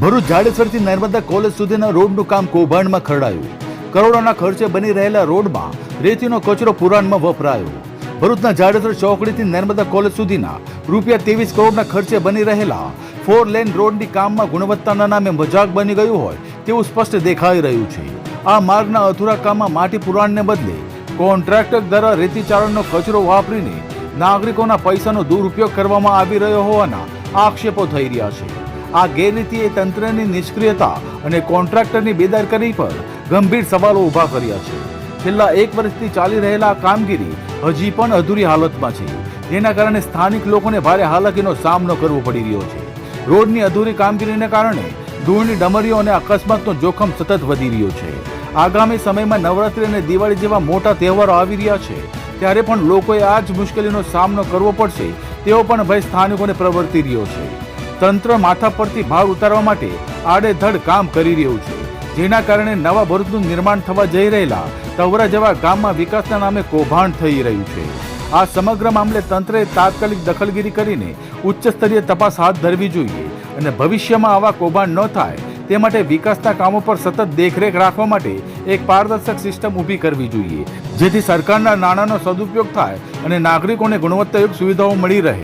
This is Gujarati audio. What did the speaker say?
ભરૂચ જાડેસરથી નર્મદા કોલેજ સુધીના રોડનું કામ કૌભાંડમાં ખરડાયું. કરોડોના ખર્ચે બની રહેલા રોડમાં રેતીનો કચરો પુરાણમાં વપરાયો. ભરૂચના જાડેસર ચોકડીથી નર્મદા કોલેજ સુધીના રૂપિયા ત્રેવીસ કરોડના ખર્ચે બની રહેલા ફોર લેન રોડની કામમાં ગુણવત્તાના નામે મજાક બની ગયું હોય તેવું સ્પષ્ટ દેખાઈ રહ્યું છે. આ માર્ગના અધૂરા કામમાં માટી પુરાણને બદલે કોન્ટ્રાક્ટર દ્વારા રેતી ચારણનો કચરો વાપરીને નાગરિકોના પૈસાનો દુરુપયોગ કરવામાં આવી રહ્યો હોવાના આક્ષેપો થઈ રહ્યા છે. આ ગેરરીતિએ તંત્રની નિષ્ક્રિયતા અને કોન્ટ્રાક્ટરની બેદરકારી પર ગંભીર સવાલો ઊભા કર્યા છે. છેલ્લા એક વર્ષથી ચાલી રહેલા કામગીરી હજી પણ અધૂરી હાલતમાં છે. જેના કારણે સ્થાનિક લોકોને ભારે હાલાકીનો સામનો કરવો પડી રહ્યો છે. રોડની અધૂરી કામગીરીને કારણે ધૂળની ડમરીઓ અને અકસ્માતનો જોખમ સતત વધી રહ્યો છે. આગામી સમયમાં નવરાત્રી અને દિવાળી જેવા મોટા તહેવારો આવી રહ્યા છે. ત્યારે પણ લોકોએ આ જ મુશ્કેલીનો સામનો કરવો પડશે તેવો પણ ભય સ્થાનિકોને પ્રવર્તી રહ્યો છે. તંત્ર માથા પરથી ભાર ઉતારવા માટે આડેધડ કામ કરી રહ્યું છે. જેના કારણે નવા ભરૂચનું નિર્માણ થવા જઈ રહેલા તવરા જેવા ગામમાં વિકાસના નામે કૌભાંડ થઈ રહ્યું છે. આ સમગ્ર મામલે તંત્રએ તાત્કાલિક દખલગીરી કરીને ઉચ્ચ સ્તરીય તપાસ હાથ ધરવી જોઈએ અને ભવિષ્યમાં આવા કૌભાંડ ન થાય તે માટે વિકાસના કામો પર સતત દેખરેખ રાખવા માટે એક પારદર્શક સિસ્ટમ ઊભી કરવી જોઈએ. જેથી સરકારના નાણાંનો સદુપયોગ થાય અને નાગરિકોને ગુણવત્તાયુક્ત સુવિધાઓ મળી રહે.